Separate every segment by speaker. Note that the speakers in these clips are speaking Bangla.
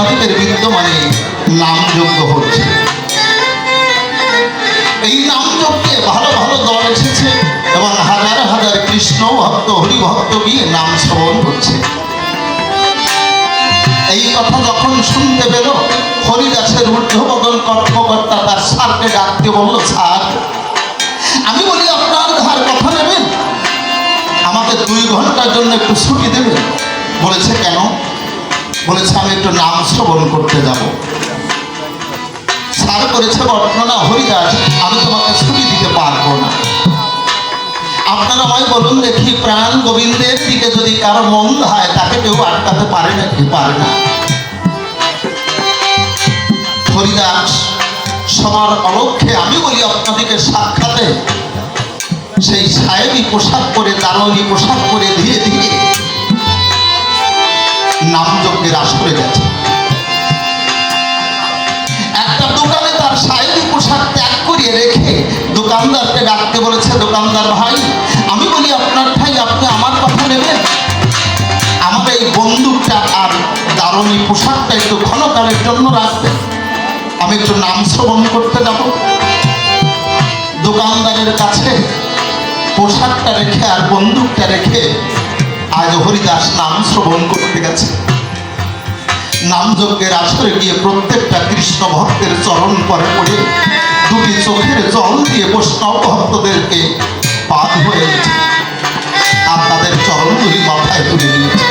Speaker 1: আপনাদের বিদ্যমানে নামযজ্ঞ হচ্ছে। এই নামযজ্ঞে ভালো ভালো দল এসেছে এবং হাজার হাজার কৃষ্ণ ভক্ত, হরিভক্ত গিয়ে নাম শ্রবণ করছে। এই কথা যখন শুনতে পেল, হরিদাসের ঊর্ধ্ববদন কর্মকর্তা তার স্যারকে ডাকতে বলল, স্যার, আমি বলি, আপনার ধার কথা নেবেন? আমাকে দুই ঘণ্টার জন্য একটু ছুটি দেবেন। বলেছে, কেন? বলেছে, আমি একটু নাম শ্রবণ করতে যাব। স্যার করেছে বর্ণনা হরিদাস আমি তোমাকে ছুটি দিতে পারব না। আপনারা আমায় বলুন দেখি, প্রাণ গোবিন্দের দিকে যদি কারও মন্দ হয়, তাকে কেউ আটকাতে পারে না কি পারে না? হরিদাস, সবার অলক্ষে আমি বলি আপনাদেরকে সাক্ষাতে, সেই সাহেবি পোশাক পরে দারণি পোশাক পরে, ধীরে ধীরে নামযজ্ঞের আসরে গেছে। একটা দোকানে তার সাহেবি পোশাক ত্যাগ করিয়ে রেখে দোকানদারকে ডাকতে বলেছে, দোকানদার ভাই, আমি বলি, আপনার ভাই আপনি আমার কথা নেবেন? আমার এই বন্দুকটা আর দারণি পোশাকটা একটু ক্ষণকালের জন্য রাখবেন। আমি একটু নাম শ্রবণ করতে যাব। দোকানদারের কাছে পোশাকটা রেখে আর বন্দুকটা রেখে আজ হরিদাস নাম শ্রবণ করতে গেছে। নামযজ্ঞের আসরে গিয়ে প্রত্যেকটা কৃষ্ণ ভক্তের চরণ পরে পড়ে, দুটি চোখের জল দিয়ে বৈষ্ণব ভক্তদেরকে পাত হয়ে গেছে আর তাদের চরণগুলি মাথায় তুলে নিয়েছে।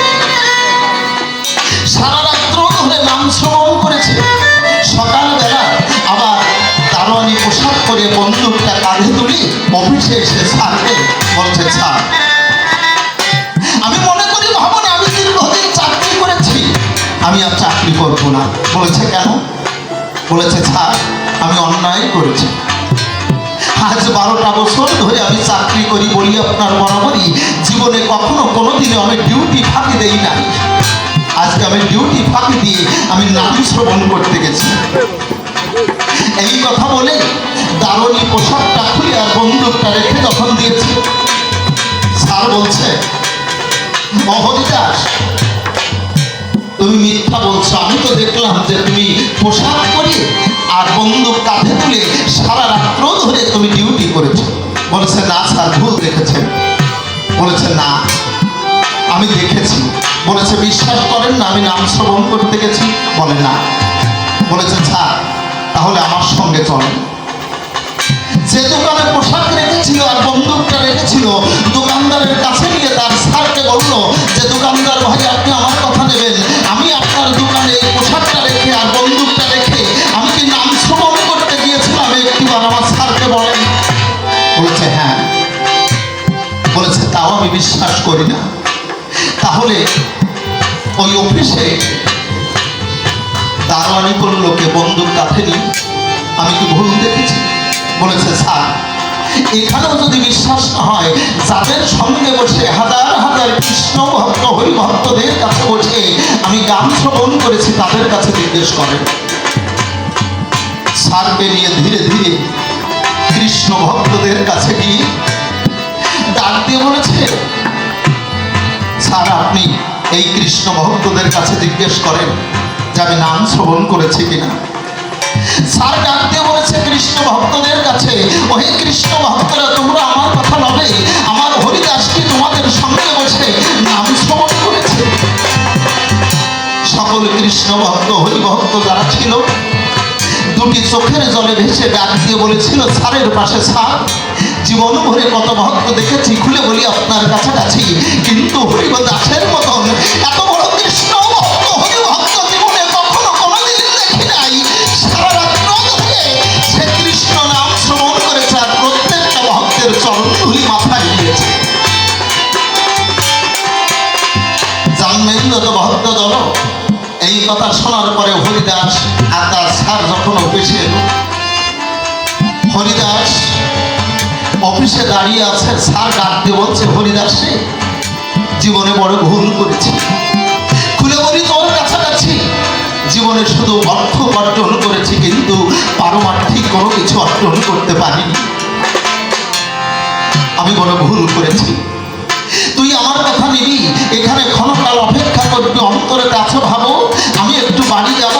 Speaker 1: সারা রাত্র ধরে নাম শ্রবণ করেছে। সকালবেলা আবার দারোয়ানি পোশাক করে বন্দুকটা কাঁধে তুলি অফিসে এসে স্যারকে বলছে স্যার আমি আর চাকরি করব না। বলেছে, কেন? বলেছে স্যার আমি অন্যায় করেছি। আজ বারোটা বছর ধরে আমি চাকরি করি বলি আপনার বরাবরই। জীবনে কখনো কোনোদিনও আমি ডিউটি ফাঁকি দেই নাই। আজকে আমি ডিউটি ফাঁকি দিয়ে আমি নাম শ্রবণ করতে গেছি। এই কথা বলে দারুণী পোশাকটা খুলে আর বন্দুকটা রেখে যখন দিয়েছে। স্যার বলছে মহরিদাস তুমি মিথ্যা বলছো, আমি তো দেখলাম যে তুমি পোশাক পরে আর বন্দুক কাঁধে তুলে সারা রাত্র ধরে তুমি ডিউটি করেছ। বলেছে, না স্যার ভুল দেখেছেন বলেছে, না, আমি দেখেছি। বলেছে, বিশ্বাস করেন না, আমি নাম শ্রবণ করতে গেছি। বলে, না। বলেছে, স্যার, তাহলে আমার সঙ্গে চলেন যে দোকানে পোশাক রেখেছিল আর বন্দুকটা রেখেছিল, দোকানদারের কাছে নিয়ে তার স্যারকে বলল যে, দোকানদার ভাই বিশ্বাস করি না। তাহলে ওই অফিসে দারোয়ানি কোন লোকে বন্দুক কাঁধে আমি কি ভুল দেখেছি? বলেছে, স্যার, এখানেও যদি বিশ্বাস না হয়, যাদের সঙ্গে বসে হাজার হাজার কৃষ্ণ ভক্ত, হরিভক্তদের কাছে বসে আমি গান শ্রবণ করেছি, তাদের কাছে জিজ্ঞেস করেন। স্যারকে নিয়ে ধীরে ধীরে এই কৃষ্ণ ভক্তদের কাছে জিজ্ঞেস করেন যে আমি নাম শ্রবণ করেছি কিনা? স্যার ডাক দিয়ে বলেছে কৃষ্ণ ভক্তদের কাছে, ওহে কৃষ্ণ ভক্তরা, তোমরা আমার কথা নবে আমার হরিদাস কি তোমাদের সঙ্গে বসে নাম শ্রবণ করেছে। সকল কৃষ্ণ ভক্ত, হরিভক্ত যারা ছিল, দুটি চোখের জলে ভেসে ডাক দিয়ে বলেছিল, স্যারের পাশে স্যার জীবন ভরে কত ভক্ত দেখেছি, খুলে বলি আপনার কাছাকাছি। কিন্তু হরিব দাসের মতন এত বড় কৃষ্ণ ভক্ত জীবনে কখনো দেখি নাই। নাম প্রত্যেকটা ভক্ত এই কথা শোনার পরে হরিদাস আর তার যখন হরিদাস অফিসে দাঁড়িয়ে আছে, স্যার ডাক দিয়ে বলছে হরিদাস জীবনে বড় ভুল করেছি। খুলে বলি তোর কাছাকাছি। জীবনে শুধু অর্থ অর্জন করেছি, কিন্তু পারমার্থিক কোনো কিছু অর্জন করতে পারিনি। আমি বড় ভুল করেছি। তুই আমার কথা নিবি, এখানে ক্ষণকাল অপেক্ষা করবি, অন্তরে কাছে ভাবো যত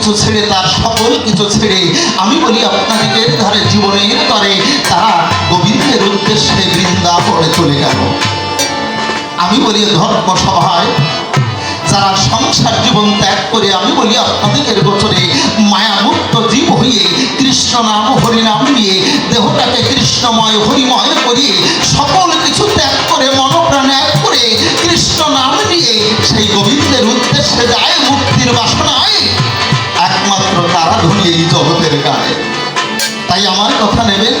Speaker 1: কিছু ছেড়ে তার সকল কিছু ছেড়ে আমি বলি আপনাদের ধারে জীবনের তরে তারা গোবিন্দের উদ্দেশ্যে বৃন্দাবনে চলে গেল। আমি বলি ধর্ম সভায় যারা সংসার জীবন ত্যাগ করে, আমি বলি আপনাদের গোচরে মায়ামুক্ত জীব হয়ে কৃষ্ণ নাম, হরিনাম নিয়ে, দেহটাকে কৃষ্ণময়, হরিময় করিয়ে সকল কিছু ত্যাগ করে, মনপ্রাণ এক করে কৃষ্ণ নাম নিয়ে সেই গোবিন্দের উদ্দেশ্যে যায় মুক্তির বাসনায় তাই আমার কথা নেবেন?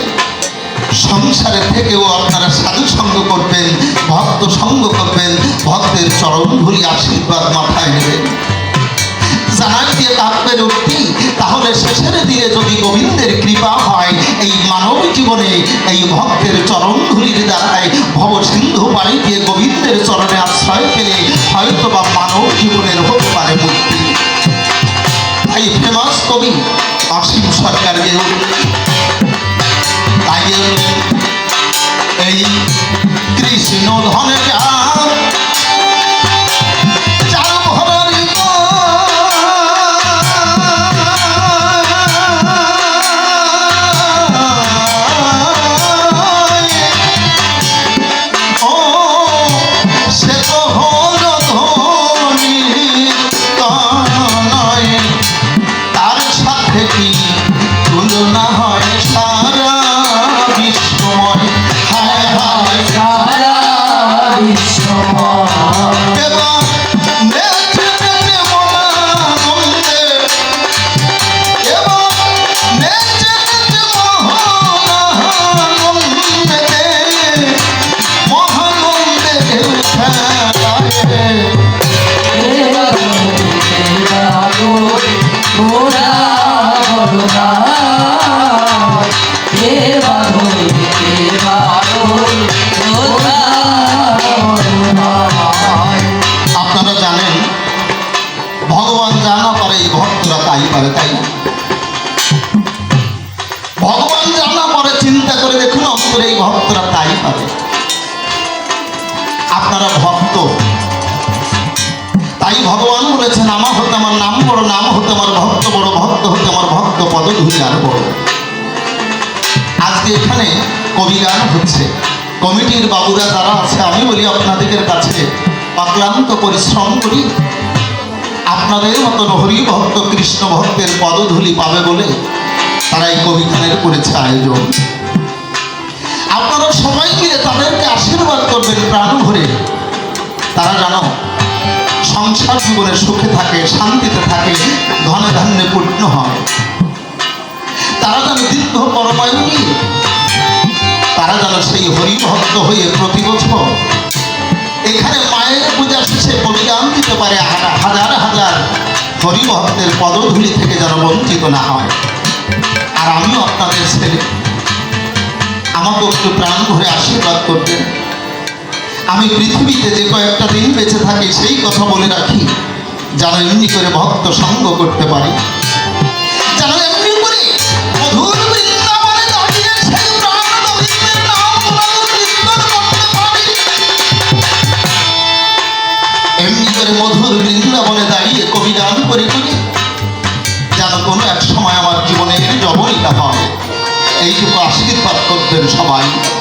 Speaker 1: সংসারের থেকেও আপনারা সাধু সঙ্গ করবেন, ভক্ত সঙ্গ করবেন, ভক্তের চরণ ধুলি আশীর্বাদ মাথায় নেবেন জানাই দিয়ে কাব্যের উক্তি, তাহলে শেষের দিনে যদি গোবিন্দের কৃপা হয়, এই মানব জীবনে এই ভক্তের চরণ দ্বারায় ভব সিন্ধু বাড়ি দিয়ে গোবিন্দের চরণে আশ্রয় পেলে হয়তো বা মানব জীবনের হতে পারে মুক্তি। তাই ফেমাস কবি, অসীম সরকার যে এই কৃষ্ণ ধনে চাল তাই আপনারা ভক্ত। তাই ভগবান বলেছেন, আমার হতে আমার নাম বড়, নাম হতে আমার ভক্ত বড়, ভক্ত হতে আমার ভক্ত পদ ধুলি আর বড়। আজকে এখানে কবি গান হচ্ছে। কমিটির বাবুরা যারা আছে, আমি বলি আপনাদের কাছে অক্লান্ত পরিশ্রম করি। আপনাদের মতন হরি ভক্ত কৃষ্ণ ভক্তের পদধূলি পাবে বলে তারা এই কবি গানের করেছে আয়োজন। সবাই মিলে তাদেরকে আশীর্বাদ করবেন প্রাণ ভরে। তারা জানো সংসার জীবনে সুখে থাকে, শান্তিতে থাকে, ধনে ধান্যে পূর্ণ হয়। তারা যেন দীর্ঘ পরমায়ুনী তারা যেন সেই হরিভক্ত হয়ে প্রতি বছর এখানে মায়ের পূজা শেষে বলিদান দিতে পারে হাজার হাজার হরিভক্তের পদধূলি থেকে যেন বঞ্চিত না হয়। আর আমিও আপনাদের ছেলে। আমাকে একটু প্রাণ ভরে আশীর্বাদ করবেন। আমি পৃথিবীতে যে কয়েকটা দিন বেঁচে থাকি, সেই কথা বলে রাখি, যারা এমনি করে ভক্ত সঙ্গ করতে পারি। করবেন সবাই।